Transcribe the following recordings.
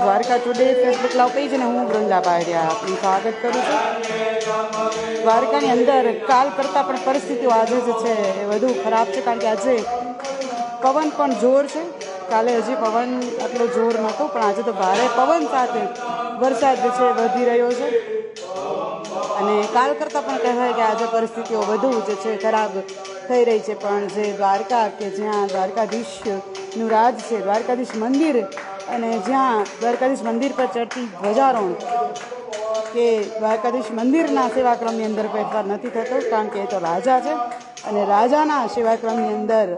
Dwarka today Facebook live page ને હું વૃંદા પાડ્યા આપનું સ્વાગત કરું છું. દ્વારકાની અંદર કાલ કરતાં પણ પરિસ્થિતિઓ આજે જે છે. એ વધુ ખરાબ છે કારણ કે આજે પવન પણ જોર છે. કાલે હજી પવન આટલો જોર નહોતો, પણ આજે તો ભારે પવન સાથે વરસાદ છે વધી રહ્યો છે. અને કાલ કરતાં પણ કહેવાય કે આજે પરિસ્થિતિઓ વધુ જે છે ખરાબ થઈ રહી છે, પણ જે દ્વારકા કે જ્યાં દ્વારકાધીશનું રાજ છે, દ્વારકાધીશ મંદિર અને જ્યાં દ્વારકાધીશ મંદિર પર ચડતી ધ્વજારોહણ કે દ્વારકાધીશ મંદિરના સેવાક્રમની અંદર ફેરફાર નથી થતો, કારણ કે એ તો રાજા છે. અને રાજાના સેવાક્રમની અંદર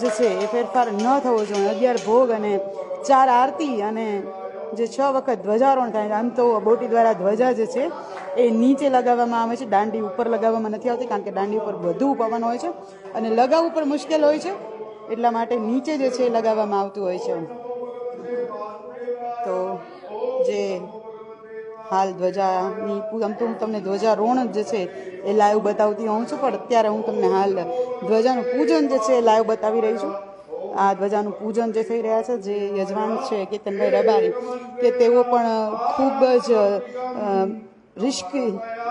જે છે, એ ફેરફાર ન થવો જોઈએ. અગિયાર ભોગ અને ચાર આરતી અને જે છ વખત ધ્વજારોહણ થાય આમ તો બોટી દ્વારા ધ્વજા જે છે, એ નીચે લગાવવામાં આવે છે, દાંડી ઉપર લગાવવામાં નથી આવતી, કારણ કે દાંડી ઉપર વધુ પવન હોય છે અને લગાવવું પણ મુશ્કેલ હોય છે, એટલા માટે નીચે જે છે, એ લગાવવામાં આવતું હોય છે. હાલ ધ્વજાની આમ હું તમને ધ્વજારોહણ જે છે એ લાઈવ બતાવતી હોઉં છું, પણ અત્યારે હું તમને હાલ ધ્વજાનું પૂજન જે છે એ લાઈવ બતાવી રહી છું. આ ધ્વજાનું પૂજન જે થઈ રહ્યા છે, જે યજમાન છે કેતનભાઈ રબારી, કે તેઓ પણ ખૂબ જ રિસ્ક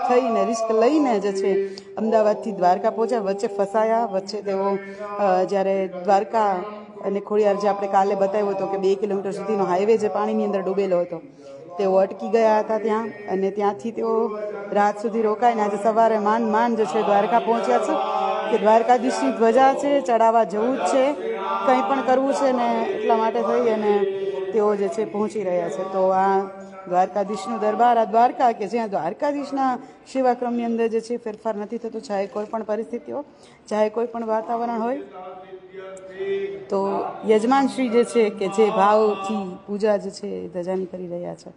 થઈને, રિસ્ક લઈને જે છે અમદાવાદથી દ્વારકા પહોંચ્યા. વચ્ચે ફસાયા, વચ્ચે તેઓ જ્યારે દ્વારકા અને ખોડિયાર જે આપણે કાલે બતાવ્યો હતો કે બે કિલોમીટર સુધીનો હાઈવે જે પાણીની અંદર ડૂબેલો હતો તેઓ અટકી ગયા હતા ત્યાં અને ત્યાંથી તેઓ રાત સુધી રોકાઈને આજે સવારે માંડ માંડ જે છે દ્વારકા પહોંચ્યા છે કે દ્વારકાધીશની ધ્વજા છે, ચડાવવા જવું જ છે, કંઈ પણ કરવું છે ને એટલા માટે થઈ અને તેઓ જે છે પહોંચી રહ્યા છે. તો આ દ્વારકાધીશનું દરબાર, આ દ્વારકા કે જ્યાં દ્વારકાધીશના સેવાક્રમની અંદર જે છે ફેરફાર નથી થતો, ચાહે કોઈ પણ પરિસ્થિતિઓ, ચાહે કોઈ પણ વાતાવરણ હોય તો યજમાન શ્રી જે છે કે જે ભાવથી પૂજા જે છે એ ધજાની કરી રહ્યા છે.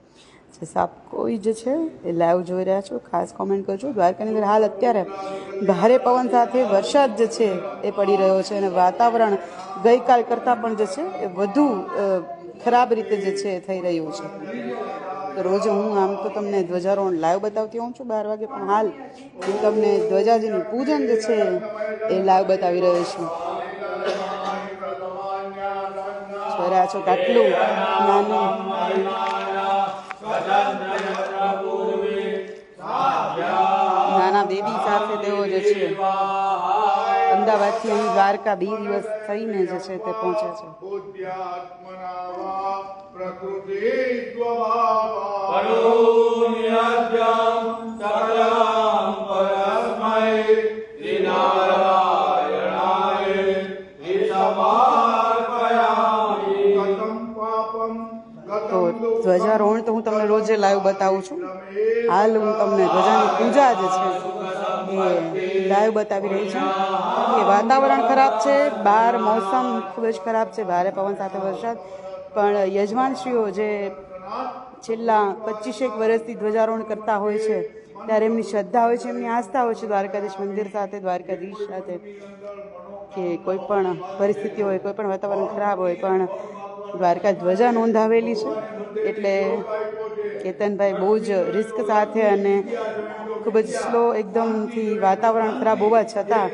જે સાપ કોઈ જે છે એ લાઈવ જોઈ રહ્યા છો. ખાસ કોમેન્ટ કરજો. દ્વારકાની અંદર હાલ અત્યારે ભારે પવન સાથે વરસાદ જે છે એ પડી રહ્યો છે અને વાતાવરણ ગઈકાલ કરતાં પણ જે છે એ વધુ ખરાબ રીતે જે છે એ થઈ રહ્યું છે. તો રોજ હું આમ તો તમને ધ્વજારોહણ લાઈવ બતાવતી હોઉં છું બાર વાગે, પણ હાલ હું તમને ધ્વજાજીનું પૂજન જે છે એ લાઈવ બતાવી રહ્યો છું. રહ્યા છો આટલું નાનું. નાના બેબી સાથે તેઓ જે છે, અમદાવાદથી અહીં દ્વારકા બે દિવસ થઈને જે છે તે પહોંચે છે. પ્રકૃતિ ધ્વજારોહણ તો હું તમને રોજે લાઈવ બતાવું છું. હાલ હું તમને ધ્વજાની પૂજા જે છે એ લાઈવ બતાવી રહી છું. કે વાતાવરણ ખરાબ છે બહાર મોસમ ખૂબ જ ખરાબ છે, ભારે પવન સાથે વરસાદ. પણ યજમાનશ્રીઓ જે છેલ્લા પચીસેક વર્ષથી ધ્વજારોહણ કરતા હોય છે, ત્યારે એમની શ્રદ્ધા હોય છે, એમની આસ્થા હોય છે દ્વારકાધીશ મંદિર સાથે, દ્વારકાધીશ સાથે, કે કોઈ પણ પરિસ્થિતિ હોય, કોઈ પણ વાતાવરણ ખરાબ હોય, પણ દ્વારકા ધ્વજા નોંધાવેલી છે. એટલે કેતનભાઈ બહુ જ રિસ્ક સાથે અને ખૂબ જ સ્લો એકદમથી વાતાવરણ ખરાબ હોવા છતાં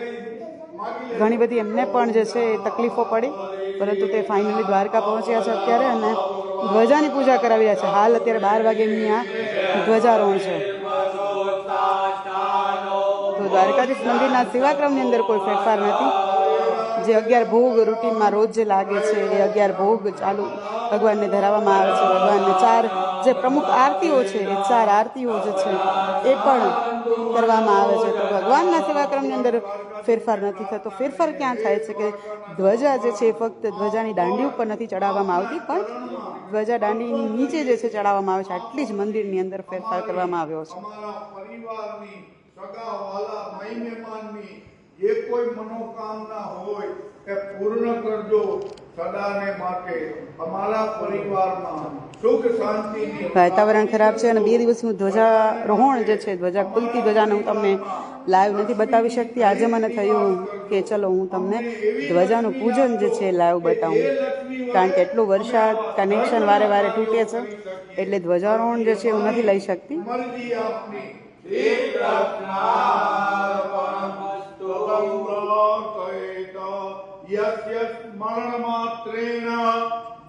ઘણી બધી એમને પણ જે છે તકલીફો પડી. પરંતુ તે ફાઇનલી દ્વારકા પહોંચ્યા છે અત્યારે અને ધ્વજાની પૂજા કરાવી રહ્યા છે. હાલ અત્યારે બાર વાગે એમની આ ધ્વજારોહણ છે. તો દ્વારકાધીશ મંદિરના સેવાક્રમની અંદર કોઈ ફેરફાર નથી. જે અગિયાર ભોગ રૂટીનમાં રોજ જે લાગે છે, એ અગિયાર ભોગ ચાલુ ભગવાનને ધરાવવામાં આવે છે. ભગવાનને ચાર જે પ્રમુખ આરતીઓ છે, એ ચાર આરતીઓ જે છે, એ પણ કરવામાં આવે છે. તો ભગવાનના સેવાક્રમની અંદર ફેરફાર નથી થતો. ફેરફાર ક્યાં થાય છે કે ધ્વજા જે છે, એ ફક્ત ધ્વજાની દાંડી ઉપર નથી ચડાવવામાં આવતી, પણ ધ્વજા દાંડીની નીચે જે છે, ચડાવવામાં આવે છે. આટલી જ મંદિરની અંદર ફેરફાર કરવામાં આવ્યો છે. જે કોઈ મનોકામના હોય એ પૂર્ણ કરજો સદાને માટે અમારા પરિવારમાં સુખ વાતાવરણ ખરાબ છે અને બે દિવસ હું ધ્વજારોહણ જે છે ધ્વજા ખુલતી ધ્વજાને હું તમને લાઈવ નથી બતાવી શકતી. આજે મને થયું કે ચલો હું તમને ધ્વજાનું પૂજન જે છે લાઈવ બતાવું. કારણ કે એટલું વરસાદ કનેક્શન વારે વારે તૂટે છે. એટલે ધ્વજારોહણ જે છે હું નથી લઈ શકતી. મરજી આપની એક પ્રાર્થના યસ્ય સ્મરણ માત્રેણ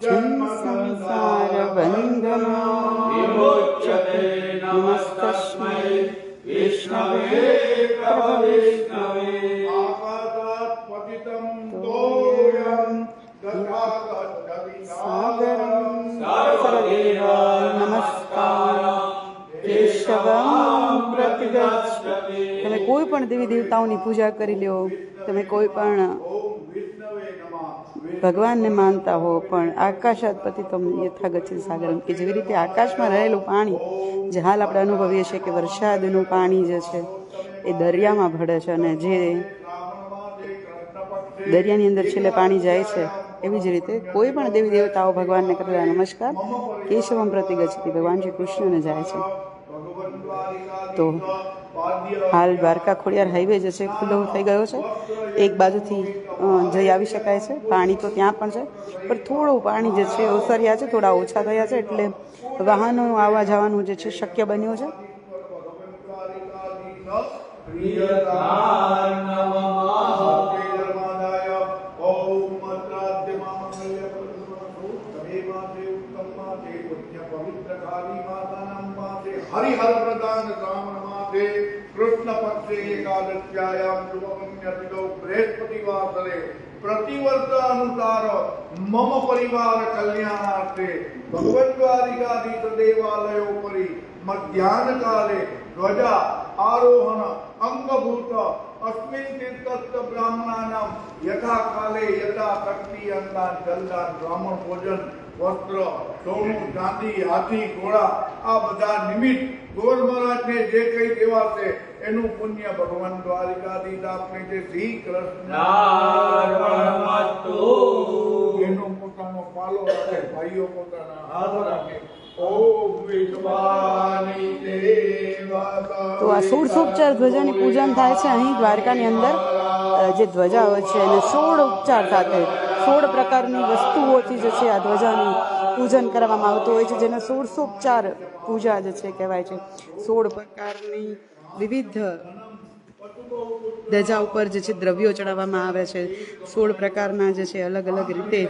જન્મ સંસાર કોઈ પણ દેવી દેવતાઓની પૂજા કરી લ્યો, તમે કોઈ પણ ભગવાનને માનતા હો, પણ આકાશાદપતિ તમને યથાગચ્છિત સાગરમ, કે જેવી રીતે આકાશમાં રહેલું પાણી, જે હાલ આપણે અનુભવીએ છીએ કે વરસાદનું પાણી જે છે, એ દરિયામાં ભળે છે અને જે દરિયાની અંદર છેલ્લે પાણી જાય છે, એવી જ રીતે કોઈ પણ દેવી દેવતાઓ ભગવાનને કરેલા નમસ્કાર, કેશવમ પ્રતિગચ્છતિ, ભગવાન શ્રી કૃષ્ણને જાય છે. તો હાલ દ્વારકા ખોડિયાર હાઈવે જે છે ખુલ્લો થઈ ગયો છે. એક બાજુથી જઈ આવી શકાય છે. પાણી તો ત્યાં પણ છે. પણ થોડું પાણી જે છે ઓસર્યા છે થોડા ઓછા થયા છે એટલે વાહનો આવવા જવાનું જે છે શક્ય બન્યું છે. અનુસાર મમ પરિવાર કલ્યાણાર્થે ભગવન દેવાલયો પરી મધ્યાહન કાલે ધ્વજા આરોહણ અંગભૂત અસ્મિન તીર્થસ્થ બ્રાહ્મણાનામ યથા કાલે યથા શક્તિ અંદાન જલદાન બ્રાહ્મણ ભોજન વસ્ત્ર સોનું ચાંદી હાથી ઘોડા આ બધા નિમિત્ત ગોર જે કઈ દેવાશે એનું પુણ્ય ભગવાન દ્વારિકાધીશ આપને જે શ્રી કૃષ્ણ એનો પોતાનો પાલો રાખે ભાઈઓ પોતાના હાથ રાખે. તો આ સોળસોપચાર ધ્વજાની પૂજન થાય છે અહીં દ્વારકાની અંદર. જે ધ્વજા હોય છે અને સોળ ઉપચાર સાથે સોળ પ્રકારની વસ્તુઓથી જે છે આ ધ્વજાનું પૂજન કરવામાં આવતું હોય છે જેને સોળસોપચાર પૂજા જે છે કહેવાય છે. સોળ પ્રકારની વિવિધ ધજા ઉપર જે છે દ્રવ્યો ચડાવવામાં આવે છે. સોળ પ્રકારના જે છે અલગ અલગ રીતે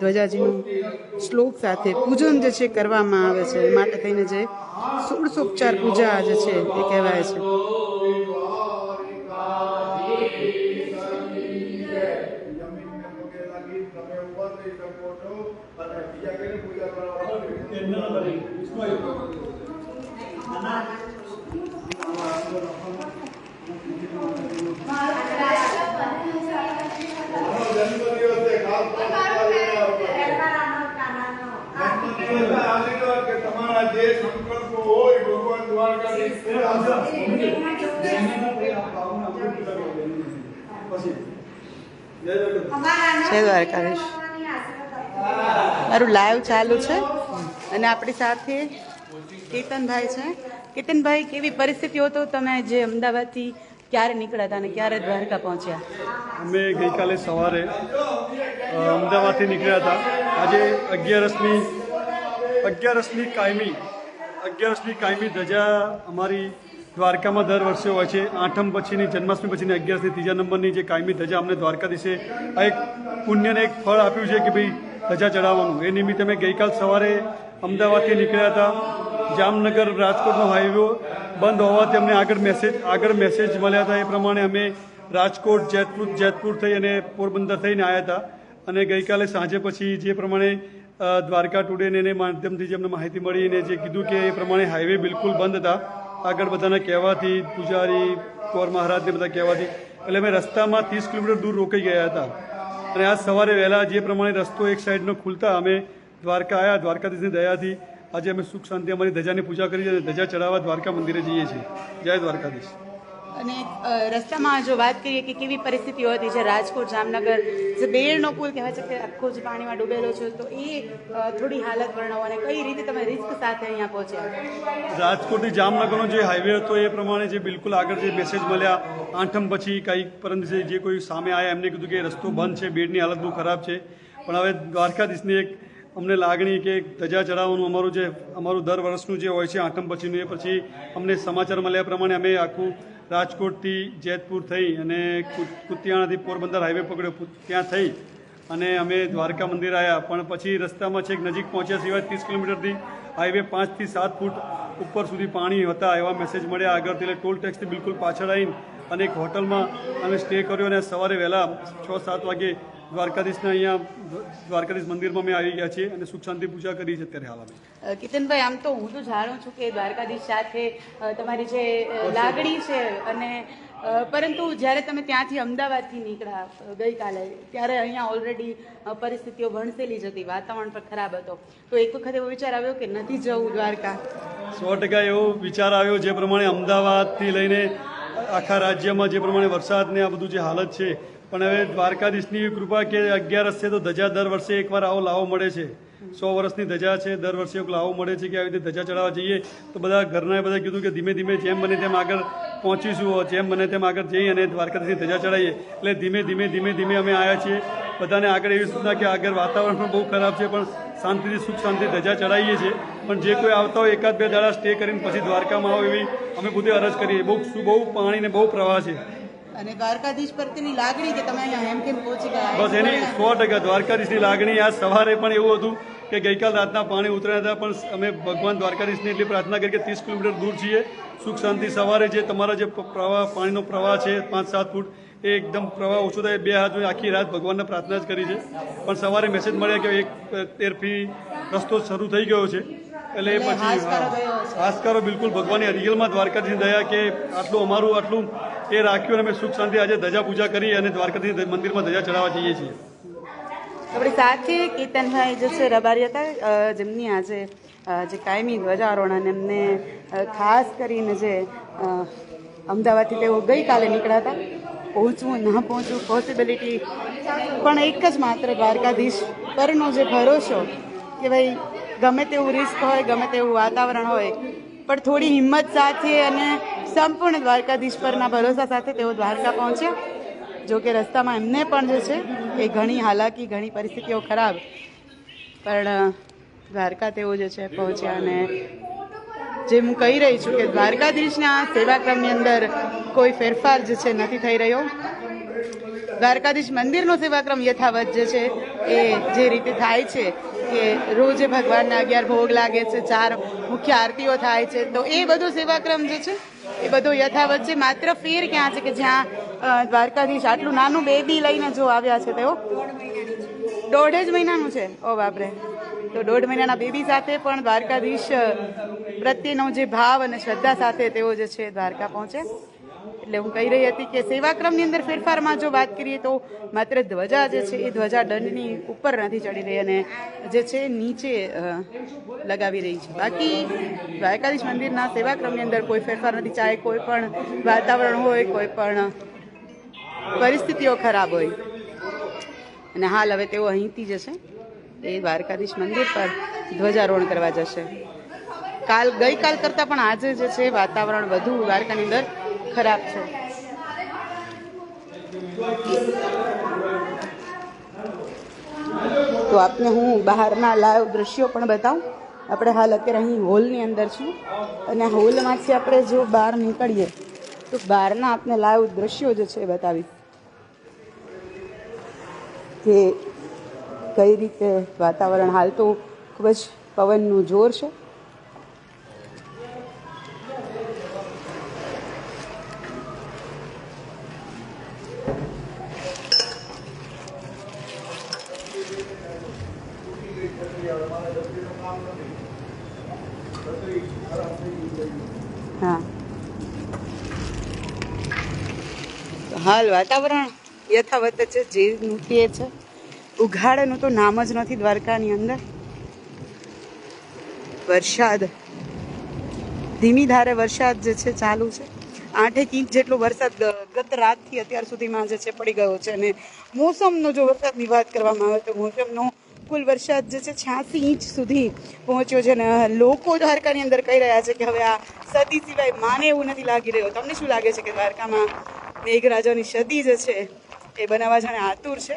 ધ્વજાજીનું શ્લોક સાથે પૂજન જે છે કરવામાં આવે છે. માટે થઈને જે સોળસોપચાર પૂજા જે છે એ કહેવાય છે. અને બીજા કઈ પૂજા કરવા જન્મદિવસે ખાસ જન્મદિવસે આશીર્વાદ કે તમારા જે મારું લાઈવ ચાલુ છે. અને આપણી સાથે કેતનભાઈ છે. કેતનભાઈ, કેવી પરિસ્થિતિઓ તો તમે જે અમદાવાદથી ક્યારે નીકળ્યા હતા અને ક્યારે દ્વારકા પહોંચ્યા? અમે ગઈકાલે સવારે અમદાવાદથી નીકળ્યા હતા. આજે અગિયારસની અગિયારસની કાયમી અગિયારસની કાયમી ધજા અમારી દ્વારકામાં દર વર્ષે હોય છે. આઠમ પછીની, જન્માષ્ટમી પછીની અગિયારસની ત્રીજા નંબરની જે કાયમી ધજા અમને દ્વારકાધીશે આ એક પુણ્યને એક ફળ આપ્યું છે કે ભાઈ ધજા ચડાવવાનું. એ નિમિત્તે અમે ગઈકાલ સવારે અમદાવાદથી નીકળ્યા હતા. જામનગર રાજકોટનો હાઈવે બંધ હોવાથી અમને આગળ મેસેજ આગળ મેસેજ મળ્યા હતા. એ પ્રમાણે અમે રાજકોટ, જેતપુર જેતપુર થઈ અને પોરબંદર થઈને આવ્યા હતા. અને ગઈકાલે સાંજે પછી જે પ્રમાણે દ્વારકા ટુડેને એને માધ્યમથી જે અમને માહિતી મળી અને જે કીધું કે એ પ્રમાણે હાઈવે બિલકુલ બંધ હતા. આગળ બધાના કહેવાથી, પૂજારી કોર મહારાજને બધા કહેવાથી. એટલે અમે રસ્તામાં ત્રીસ કિલોમીટર દૂર રોકાઈ ગયા હતા. અને આજ સવારે વહેલા જે પ્રમાણે રસ્તો એક સાઈડનો ખુલતા અમે દ્વારકા આવ્યા દ્વારકાધીશની દયાથી આજે અમે સુખ શાંતિ અમારી ધજાની પૂજા કરી અને ધજા ચડાવવા દ્વારકા મંદિરે જઈએ છીએ. જય દ્વારકાધીશ. અને રસ્તામાં જો વાત કરીએ કે કેવી પરિસ્થિતિઓ હતી જે રાજકોટ જામનગર જે બેડનો પુલ કહેવાય છે કે આખો જ પાણીમાં ડૂબેલો છે તો એ થોડી હાલત વર્ણવો અને કઈ રીતે તમે રિસ્ક સાથે અહીંયા પહોંચ્યા? રાજકોટથી જામનગરનો જે હાઈવે હતો એ પ્રમાણે જે બિલકુલ આગળ જે મેસેજ મળ્યા આઠમ પછી કંઈક પરંતુ જે કોઈ સામે આવ્યા એમને કીધું કે રસ્તો બંધ છે બેડની હાલત બહુ ખરાબ છે. પણ હવે દ્વારકાધીશની એક અમને લાગણી કે ધજા ચડાવવાનું અમારું જે, અમારું દર વર્ષનું જે હોય છે આઠમ પછીનું એ પછી અમને સમાચાર મળ્યા પ્રમાણે અમે આખું રાજકોટથી જેતપુર થઈ અને કુતિયાણાથી પોરબંદર હાઈવે પકડ્યો. ત્યાં થઈ અને અમે દ્વારકા મંદિર આવ્યા પણ પછી રસ્તામાં છેક નજીક પહોંચ્યા સિવાય ત્રીસ કિલોમીટરથી હાઈવે પાંચથી સાત ફૂટ ઉપર સુધી પાણી હતા એવા મેસેજ મળ્યા. આગળથી એટલે ટોલ ટેક્સથી બિલકુલ પાછળ આવીને અને એક હોટલમાં અમે સ્ટે કર્યો અને સવારે વહેલા છ સાત વાગે દ્વારકાધીશના અહીંયા દ્વારકાધીશ મંદિરમાં અમે આવી ગયા છીએ અને સુખ શાંતિ પૂજા કરી છે અત્યારે હાલ અમે. કિતનભાઈ આમ તો હું તો જાણું છું કે દ્વારકાધીશ સાથે તમારી જે લાગણી છે અને પરંતુ જ્યારે તમે ત્યાંથી અમદાવાદથી નીકળ્યા ગઈકાલે ત્યારે અહીંયા ઓલરેડી પરિસ્થિતિઓ ભણસેલી જ હતી વાતાવરણ પણ ખરાબ હતો. તો એક વખત એવો વિચાર આવ્યો કે નથી જવું દ્વારકા? સો ટકા એવો વિચાર આવ્યો જે પ્રમાણે અમદાવાદથી લઈને આખા રાજ્યમાં જે પ્રમાણે વરસાદને આ બધું જે હાલત છે પણ હવે દ્વારકાધીશની કૃપા કે અગિયારસ છે તો ધજા દર વર્ષે એકવાર આવો લાવો મળે છે. સો વર્ષની ધજા છે, દર વર્ષે એક લાવો મળે છે કે આવી રીતે ધજા ચડાવવા જઈએ તો બધા ઘરના બધા કીધું કે ધીમે ધીમે જેમ બને તેમ આગળ પહોંચીશું જેમ બને તેમ આગળ જઈ અને દ્વારકાધીશની ધજા ચડાવીએ એટલે ધીમે ધીમે ધીમે ધીમે અમે આવ્યા છીએ. બધાને આગળ એવી સૂચના કે આગળ વાતાવરણ પણ બહુ ખરાબ છે, પણ શાંતિથી સુખ શાંતિ ધજા ચડાવીએ છીએ. પણ જે કોઈ આવતા હોય એકાદ બે દાડા સ્ટે કરીને પછી દ્વારકામાં આવે એવી અમે પોતે અરજ કરીએ. બહુ બહુ પાણીને બહુ પ્રવાહ છે. અને દ્વારકાધીશ પ્રત્યેની લાગણી કે તમે અહીંયા એમ કેમ પહોંચી ગયા બસ એની સો ટકા દ્વારકાધીશની લાગણી આજ સવારે પણ એવું હતું કે ગઈકાલ રાતના પાણી ઉતર્યા હતા પણ અમે ભગવાન દ્વારકાધીશની એટલી પ્રાર્થના કરી કે ત્રીસ કિલોમીટર દૂર છીએ. સુખ શાંતિ સવારે જે તમારા જે પ્રવાહ પાણીનો પ્રવાહ છે પાંચ સાત ફૂટ એ એકદમ પ્રવાહ ઓછો થાય બે હાથ આખી રાત ભગવાનને પ્રાર્થના જ કરી છે. પણ સવારે મેસેજ મળ્યા કે એક તેરફી રસ્તો શરૂ થઈ ગયો છે. એટલે એ પછી ખાસ કરો બિલકુલ ભગવાનની અરિગલમાં દ્વારકાધીશ દયા કે આટલું અમારું આટલું એ રાખ્યું અને અમે સુખ શાંતિ આજે ધજા પૂજા કરી અને દ્વારકાથી મંદિરમાં ધજા ચડાવવા જઈએ છીએ. આપણી સાથે કેતનભાઈ જે છે, રબારી હતા જેમની આજે જે કાયમી ધ્વજારોહણ અને એમને ખાસ કરીને જે અમદાવાદથી તેઓ ગઈકાલે નીકળ્યા હતા. પહોંચવું, ન પહોંચવું પોસિબિલિટી પણ એક જ માત્ર દ્વારકાધીશ પરનો જે ભરોસો કે ભાઈ ગમે તેવું રિસ્ક હોય, ગમે તેવું વાતાવરણ હોય, પણ થોડી હિંમત સાથે અને સંપૂર્ણ દ્વારકાધીશ પરના ભરોસા સાથે તેઓ દ્વારકા પહોંચ્યા. જો કે રસ્તામાં એમને પણ જે છે, એ ઘણી હાલાકી, ઘણી પરિસ્થિતિઓ ખરાબ. પણ દ્વારકા તેઓ જે છે, પહોંચ્યા અને જે હું કહી રહી છું કે દ્વારકાધીશના સેવાક્રમની અંદર કોઈ ફેરફાર જે છે, નથી થઈ રહ્યો. દ્વારકાધીશ મંદિરનો સેવાક્રમ યથાવત જે છે, એ જે રીતે થાય છે કે રોજે ભગવાનના અગિયાર ભોગ લાગે છે, ચાર મુખ્ય આરતીઓ થાય છે, તો એ બધો સેવાક્રમ જે છે એ બધું યથાવત છે. માત્ર ફેર ક્યાં છે કે જ્યાં દ્વારકાધીશ આટલું નાનું બેબી લઈને જો આવ્યા છે તેઓ? દોઢ જ મહિનાનું છે. ઓ બાપરે. તો દોઢ મહિનાના બેબી સાથે પણ દ્વારકાધીશ પ્રત્યેનો જે ભાવ અને શ્રદ્ધા સાથે તેઓ જે છે દ્વારકા પહોંચે. એટલે હું કહી રહી હતી કે સેવાક્રમની અંદર ફેરફારમાં જો વાત કરીએ તો માત્ર ધ્વજા જે છે એ ધ્વજા દંડની ઉપર નથી ચડી રહી અને જે છે નીચે લગાવી રહી છે. બાકી દ્વારકાધીશ મંદિરના સેવાક્રમની અંદર કોઈ ફેરફાર નથી. ચાહે કોઈ પણ વાતાવરણ હોય, કોઈ પણ પરિસ્થિતિઓ ખરાબ હોય. અને હાલ હવે તેઓ અહીંથી જશે. એ દ્વારકાધીશ મંદિર પર ધ્વજારોહણ કરવા જશે. કાલ, ગઈકાલ કરતાં પણ આજે જે છે વાતાવરણ વધુ દ્વારકાની અંદર ખરાબ છે. તો આપને હું બહારના લાઈવ દ્રશ્યો પણ બતાવું. આપણે હાલ અત્યારે અહીં હોલની અંદર છું અને હોલમાંથી આપણે જો બહાર નીકળીએ, તો બહારના આપને લાઈવ દ્રશ્યો જે છે એ બતાવી કે કઈ રીતે વાતાવરણ? હાલ તો ખૂબ જ પવનનું જોર છે. હા. હાલ વાતાવરણ યથાવત છે જે નૃત્ય છે. ઉઘાડનું તો નામ જ નથી દ્વારકાની અંદર. વરસાદ. ધીમી ધારે વરસાદ જે છે, ચાલુ છે. આઠેક ઇંચ જેટલો વરસાદ ગત રાતથી અત્યાર સુધીમાં જે છે, પડી ગયો છે. અને મોસમનો જો વરસાદની વાત કરવામાં આવે તો મોસમનો કુલ વરસાદ જે છે છ્યાસી ઇંચ સુધી પહોંચ્યો છે અને લોકો દ્વારકાની અંદર કહી રહ્યા છે કે હવે આ સદી સિવાય માને એવું નથી લાગી રહ્યો. તમને શું લાગે છે કે દ્વારકામાં મેઘરાજાની સદી જે છે એ બનાવવા જાણે આતુર છે?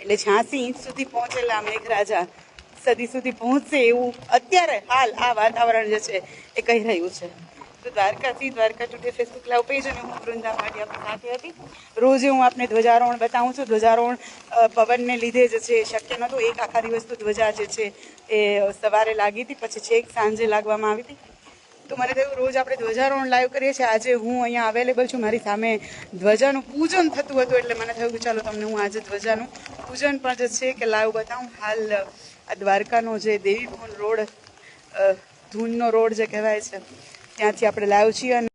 એટલે છ્યાસી ઇંચ સુધી પહોંચેલા મેઘરાજા સદી સુધી પહોંચશે એવું અત્યારે હાલ આ વાતાવરણ જે છે એ કહી રહ્યું છે. તો દ્વારકાથી Dwarka today Facebook live page અને હું વૃંદા માટે આપણી સાથે હતી. રોજે હું આપને ધ્વજારોહણ બતાવું છું. ધ્વજારોહણ પવનને લીધે જે છે, શક્ય નહોતું. એક આખા દિવસ તો ધ્વજા જે છે એ સવારે લાગી હતી, પછી છેક સાંજે લાગવામાં આવી હતી. તો મને થયું, રોજ આપણે ધ્વજારોહણ લાઈવ કરીએ છીએ. આજે હું અહીંયા અવેલેબલ છું. મારી સામે ધ્વજાનું પૂજન થતું હતું એટલે મને થયું કે ચાલો તમને હું આજે ધ્વજાનું પૂજન પણ જે છે કે લાઈવ બતાવું. હાલ, આ દ્વારકાનો જે દેવીભવન રોડ ધૂનનો રોડ જે કહેવાય છે ત્યાંથી આપણે લાઈવ છીએ અને